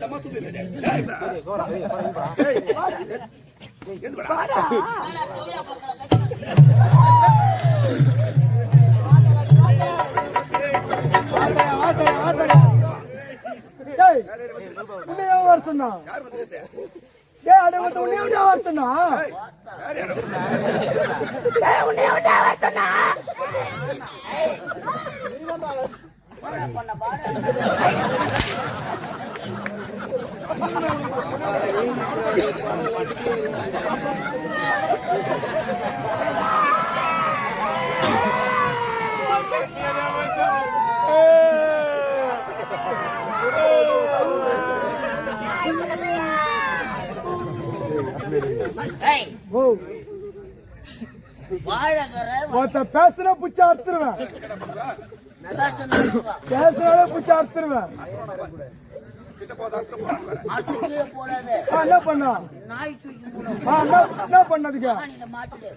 தம்மா தூக்கி டேய், டேய், டேய், டேய், எது வாடா? டேய் உன்னையே வர சொன்னா யார் வந்து பேசு? டேய் அட வந்து உன்னையே வர சொன்னா டேய், யார் யாரு? ஏய், ஓ வாழைக்கர ஒருத்த பேசுன புச்ச அறுத்துருவேன். பேசுனாலே புச்ச அறுத்துருவேன். கிட்ட போ, டாக்டர் போ. கீழே போடாத ஆ, என்ன பண்ணா நாய் தூக்கி என்ன என்ன பண்ணதுக்கு பானியில மாட்டுது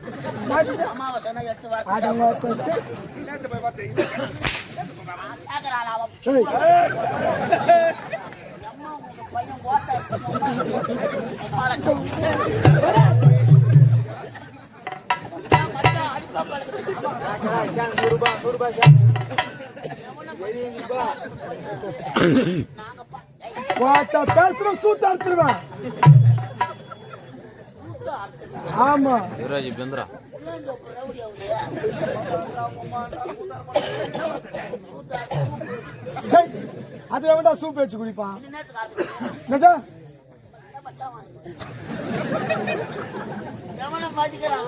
வாத்த பேசுற சூத்த அறுத்துருவேன். ஆமா. யுவராஜ் பிந்திரா அது குடிப்பான்? எவனை வச்சுக்கிறான்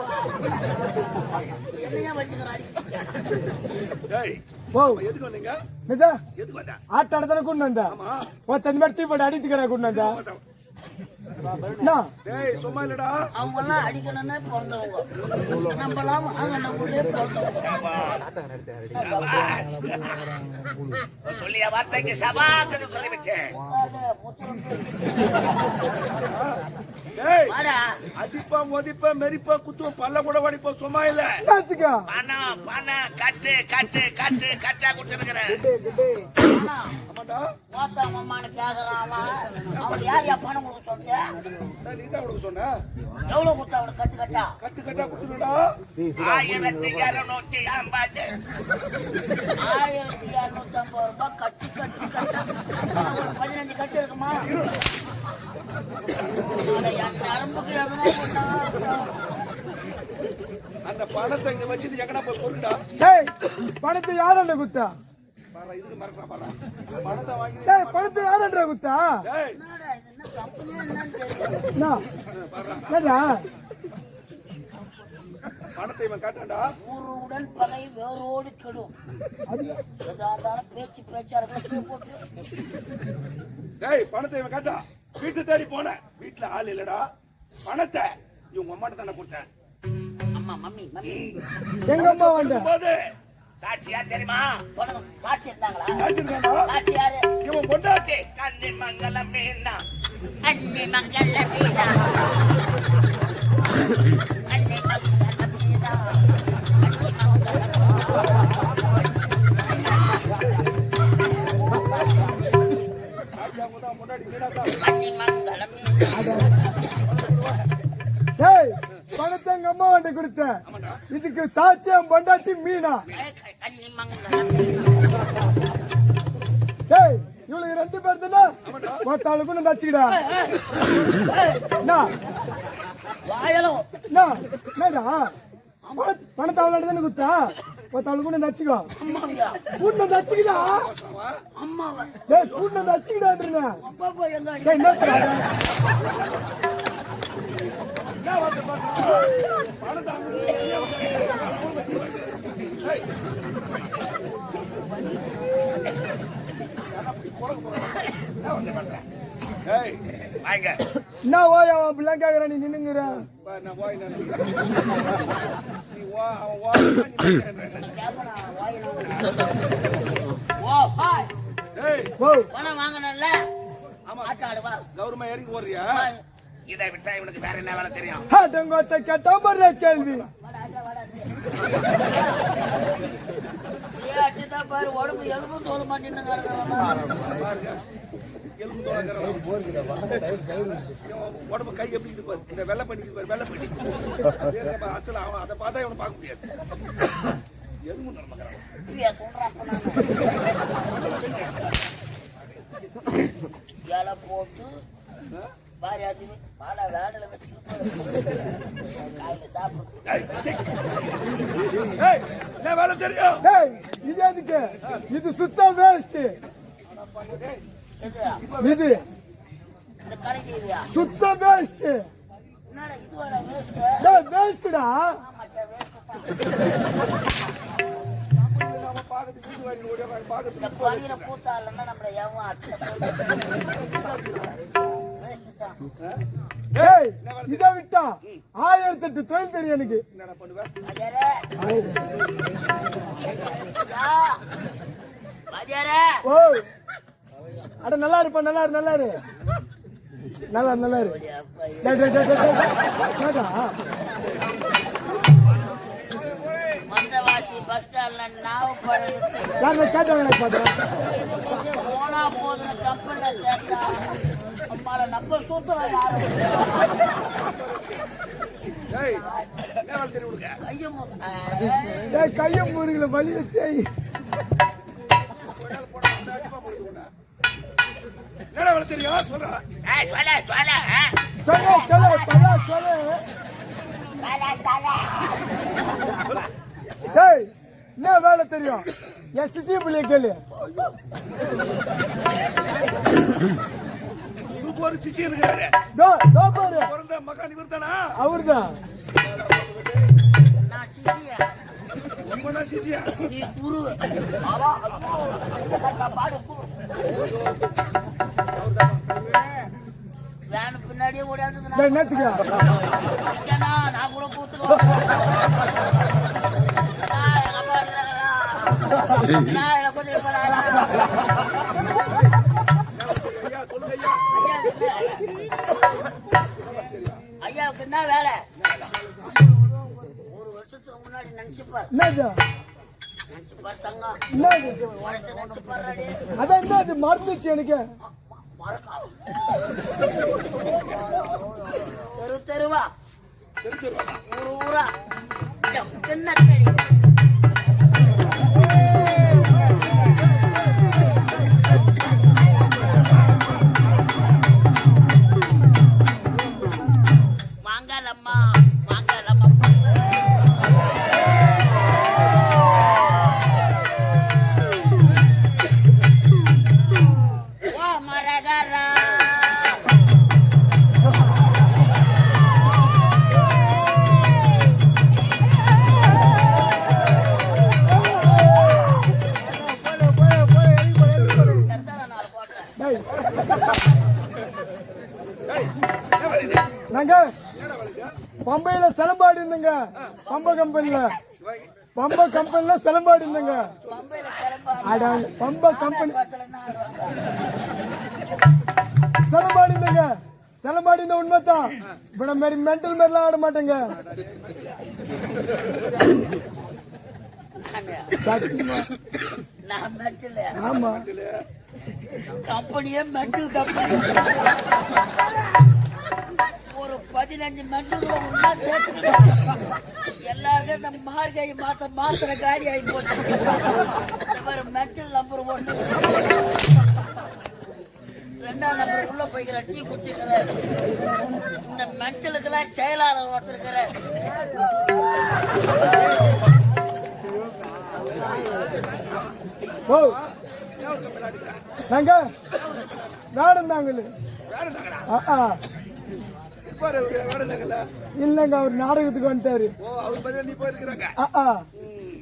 என்னையா ஓ எதுக்கு வந்தீங்க? எதுக்கு வந்த? ஆட்ட இடத்துல கொண்டு வந்தா? ஆமா. ஒருத்த இந்த மாதிரி தீப்போட்டு அடித்து கடை கொண்டு வந்தா? என்ன? டேய் சும்மா இல்லடா. அவங்க எல்லாம் அடிக்கணும்னே பிறந்தவங்க. நம்மளாம் அவங்க நம்மளே பிறந்தவங்க. சொல்லிய வார்த்தைக்கு டேய் வாடா அடிப்பா மோதிப்பா மெரிப்பா குத்துவ பல்ல கூட வடிப்பா சும்மா இல்ல. பணம் பணம் கட்டு கட்டு கட்டு கட்டா கொடுத்துருக்கிறேன். அவன் யார் யா பணம் கொடுக்க நீ தான் கொடுக்க சொன்ன? எவ்வளவு கொடுத்தா அவனுக்கு கட்டு கட்டா? கட்டு கட்டா கொடுத்துடா ஆயிரத்தி இருநூத்தி ஐம்பது. ஆயிரத்தி இருநூத்தி ஐம்பது ரூபாய் கட்டு கட்டு கட்டா. பதினஞ்சு கட்டு இருக்குமா? அந்த பணத்தை இங்க வச்சுட்டு எங்கடா போய் டேய் பணத்தை யாரண்ட குத்தா? பாரு இதுக்கு மறக்கா பாரு. பணத்தை வாங்கி டேய் பணத்தை யாரண்ட குத்தா? டேய். என்னடா இது என்ன? கம்பெனியா என்னன்னு தெரியல என்ன என்னடா? பணத்தை இவன் காட்டான்டா ஊருடன் பகை வேரோடு கெடும். பேச்சு பேச்சா டேய் பணத்தை இவன் காட்டா. வீட்டு தேடி போனேன். வீட்டுல ஆள் இல்லடா. பணத்தை இவங்க அம்மாட்ட தானே கொடுத்தேன். அம்மா மம்மி மம்மி. எங்க அம்மா வந்த? போது சாட்சியா தெரியுமா? பொண்ணுங்க சாட்சி இருந்தாங்களா? சாட்சி இருக்காண்டா சாட்சி யாரு? இவன் கொண்டாட்டி கன்னி மங்கலம் மீனா. அண்ணி மங்கள வீடா சாட்சியம் பொண்டாட்டி மீனா டேய் இவளுக்கு ரெண்டு பேர் தானே? ஒருத்தாளுக்கு நச்சுக்கிடா என்ன? என்ன? பணத்தை அவளாட தானே குத்தா? ஒருத்தாளுக்கு நச்சுக்கோ அம்மாவியா கூண்டு நச்சுக்கிடா டேய் கூண்டு நச்சுக்கிடான்றேன் என்ன? என்ன ஓய் அவன் அப்படிலாம் கேக்குற நீ நின்னுங்கிற. வாங்கணும்ல. ஆமா கௌரவமா இறங்கி ஓடுறியா? இதை விட்டா இவனுக்கு வேற என்ன வேலை தெரியும்? ஆட்டங்கோத்த கேட்டா மாதிரி கேள்வி. விளையாட்டு தான் பாரு உடம்பு எலும்பு தோலங்கிறவன். இவன் உடம்பு கை எப்படி இருக்கு பாரு. இந்த வெள்ளை பண்ணி பாரு வெள்ளை பண்ணி அசல அவன் அதை பார்த்தா இவனை பார்க்க முடியாது. எலும்பு நடமக்கிறான் போட்டு பாரி அதிகம் பால வேடல வச்சுக்கிட்டு காலையில சாப்பிட்டு ஏய், சீ. ஏய், என்ன வேலை தெரியும் டேய் இது எதுக்கு? இது சுத்த வேஸ்ட்? இது இந்த கடைக்கு இல்லையா? சுத்த வேஸ்ட் வேஸ்ட் டேய் வேஸ்டா ஆமாட்டா வேஸ்ட் நாம பார்க்கறதுக்கு வீட்டு வாங்கி ஓடியாங்க இந்த பார்க்கறதுக்கு பணியில பூத்தா இல்லைன்னா நம்மள எவன் டேய் இத விட்டா ஆயிரத்தி எட்டு தொழில் தெரியும் எனக்கு. ஓ அட நல்லா இருப்பா நல்லா இரு நல்லா இரு நல்லா நல்லா இரு போனா போதும் அம்மால நம்ம ஐயோ டேய் கையும் முருகல வலியில தேய். என்ன வேலை தெரியும்? எஸ்சி பிள்ளைய கேளு. ஒரு சிச்சி இருக்கிறாரு. தோ தோ பாரு. பிறந்த மகான் இவர் தானா அவர்தான் நான் சிசியா உங்க தான் பின்னாடியே நான் கூட கூத்துருவேன் என்னது? அதான் என்னது? மறந்துச்சு எனக்கு. தெரு தெருவா. ஊரு ஊரா. என்ன பம்பையில சிலம்பாடி இருந்தங்க. பம்ப கம்பெனில பம்ப கம்பெனில சிலம்பாடி இருந்தங்க. பம்ப கம்பெனி சிலம்பாடி இருந்தங்க. சிலம்பாடி இந்த உண்மைதான். இப்ப மாதிரி மென்டல் மாதிரிலாம் ஆட மாட்டேங்க. ஆமா. கம்பெனியே மெட்டல் கம்பெனி. பதினஞ்சு மெட்டல் ஒன்னா சேர்த்துக்கிட்டேன் எல்லாருக்கும் இந்த மார்கை மாத்த மாத்திர காடி ஆகி போச்சு. இந்த மாதிரி மெட்டல் நம்பர் ஒன்று ரெண்டாம் நம்பர் உள்ள போய்க்கிற டீ குடிச்சிருக்கிற. இந்த மெட்டலுக்குலாம் செயலாளர் ஒருத்தருக்கிற ஓ நாங்க வேடம் தாங்களு ஆ. பாரு ஒரு வேலை நகல இல்லைங்க அவர் நாடகத்துக்கு வந்துட்டாரு. ஓ அவர் பதில் நீ போயிருக்கிறாங்க?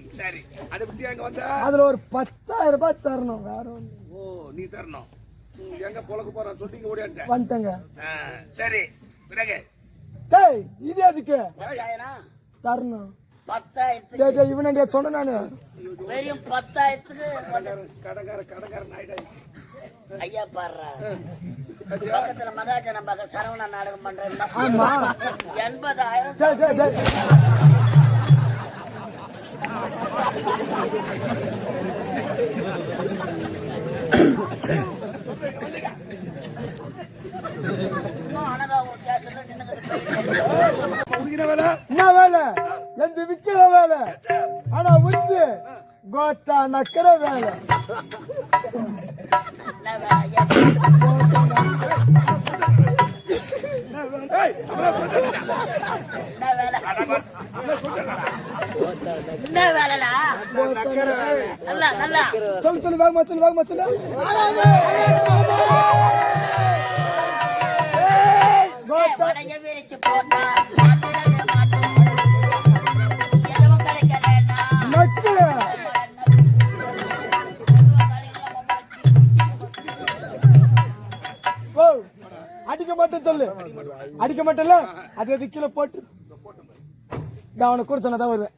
சரி. அதை பத்தி அங்க வந்த? அதுல ஒரு பத்தாயிரம் ரூபாய் தரணும் வேற ஒண்ணு ஓ நீ தரணும். எங்க பொழக்க போறான் சொல்லி இங்க ஓடியான்ட்டேன் வந்துட்டேங்க. ஆ, சரி. பிறகு? டேய் இது எதுக்கு? தரணும். பத்தாயிரத்துக்கு. இவனடியா சொன்ன நானு. வெறும் பத்தாயிரத்துக்கு. வந்து- கடங்கார கடங்கார ஐயா பாடுறா. பக்கத்துல மகாஜன மக சரவண நாடகம் பண்றேன். ஆமா. எண்பதாயிரம் என்ன வேலை? எந்த விக்கிற வேலை? ஆனா வந்து கோத்தா நக்கிற வேலை. நல்லா நல்லா சொல்லு சொல்லு வேகமா சொல்லு வேகமா சொல்லு போட்டா. அடிக்க சொல்லு. அடிக்க மாட்டேன்ல அது அது கீழே போட்டு. நான் அவனை கூட சொன்னதான் வருவேன்.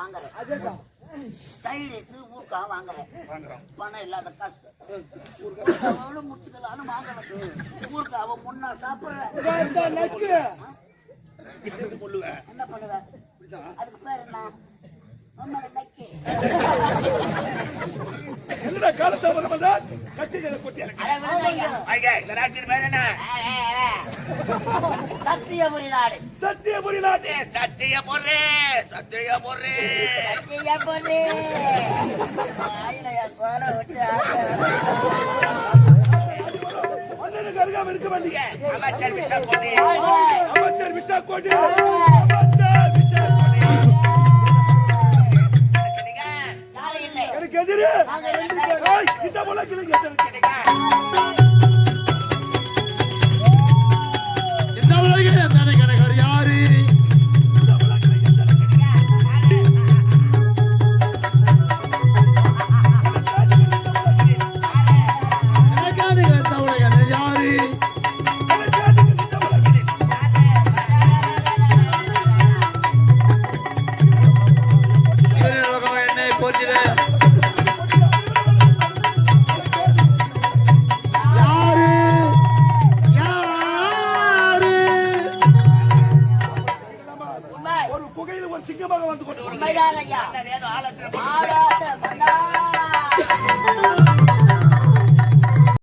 வாங்குறேன். அதேதான் சைடு ஊக்கா வாங்குறேன். பணம் இல்லாத காசு. ஊருக்காவோட முடிச்சுக்கலான்னு வாங்குறேன். ஊருக்காவை முன்னா சாப்பிடுறேன்? என்ன பண்ணுவேன் அதுக்கு பேர் என்ன? என்னடா காலத்தை வர மாட்டா? கத்தி மேல கொட்டி இந்த நாட்டின் பேர் என்ன சத்தியபுரி நாடு சத்தியபுரி நாட்டு. ஏ, சத்திய பொருளே சத்திய பொருளே சத்தியபுரி ஆயில என் கோலை விட்டு அண்ணனுக்கு அருகாம இருக்க மாட்டீங்க. அமைச்சர் விஷா போட்டு அமைச்சர் விசா கோட்டி. அமைச்சர் விசா கோட்டி. எனக்கு எதிரி. இந்த முளைக்கு நீங்க எத்தனை